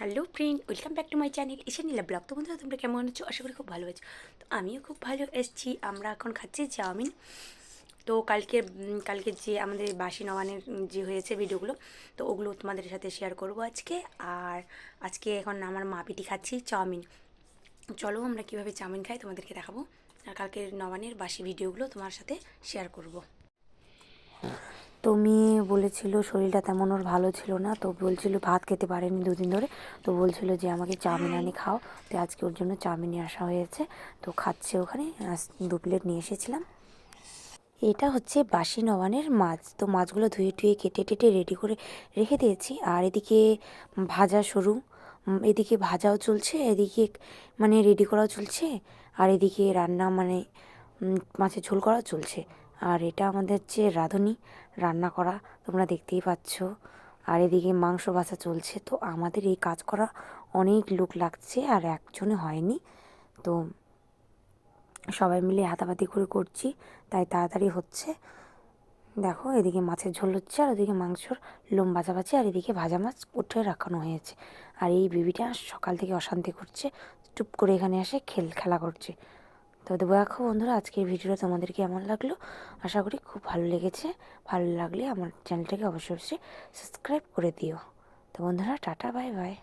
Hello friend, welcome back to my channel এসে নিলাম blog. তো বন্ধুরা, তোমরা কেমন আছো? আশা করি খুব ভালো আছো। তো আমিও খুব ভালো এসেছি। আমরা এখন খাচ্ছি চাউমিন। তো কালকে কালকে যে আমাদের বাসি নবানের যে হয়েছে ভিডিওগুলো, তো ওগুলো তোমাদের সাথে শেয়ার করব আজকে। আর আজকে এখন আমার মা পিটি খাচ্ছি চাউমিন। চলো আমরা কীভাবে চাউমিন খাই তোমাদেরকে দেখাবো। আর কালকের নবানের বাসি ভিডিওগুলো তোমার সাথে শেয়ার করব। তো মেয়ে বলেছিল শরীরটা তেমন ওর ভালো ছিল না, তো বলছিল ভাত খেতে পারেনি দুদিন ধরে, তো বলছিল যে আমাকে চাউমিন আনি খাও, তো আজকে ওর জন্য চাউমিন আসা হয়েছে, তো খাচ্ছে ওখানে দু প্লেট নিয়ে এসেছিলাম। এটা হচ্ছে বাসি নবানের মাছ, তো মাছগুলো ধুয়ে টুয়ে কেটে টেটে রেডি করে রেখে দিয়েছি, আর এদিকে ভাজা সরু এদিকে ভাজাও চলছে, এদিকে মানে রেডি করাও চলছে, আর এদিকে রান্না মানে মাছের ঝোল করাও চলছে। আর এটা আমাদের হচ্ছে রাঁধুনি, রান্না করা, তোমরা দেখতেই পাচ্ছ। আর এদিকে মাংস ভাজা চলছে, তো আমাদের এই কাজ করা অনেক লোক লাগছে আর একজনে হয়নি। তো সবাই মিলে হাতাপাতি করে করছি, তাই তাড়াতাড়ি হচ্ছে। দেখো, এদিকে মাছের ঝোল হচ্ছে আর ওদিকে মাংসর লোম ভাজাভাজি আর এদিকে ভাজা মাছ উঠে রাখানো হয়েছে। আর এই বেবিটা সকাল থেকে অশান্তি করছে, চুপ করে এখানে এসে খেল খেলা করছে। তো দেখো বন্ধুরা, আজকের ভিডিওটা তোমাদের কেমন লাগল? আশা করি খুব ভালো লেগেছে। ভালো লাগলে আমার চ্যানেলটাকে অবশ্যই অবশ্যই সাবস্ক্রাইব করে দিও। তো বন্ধুরা, টাটা বাই বাই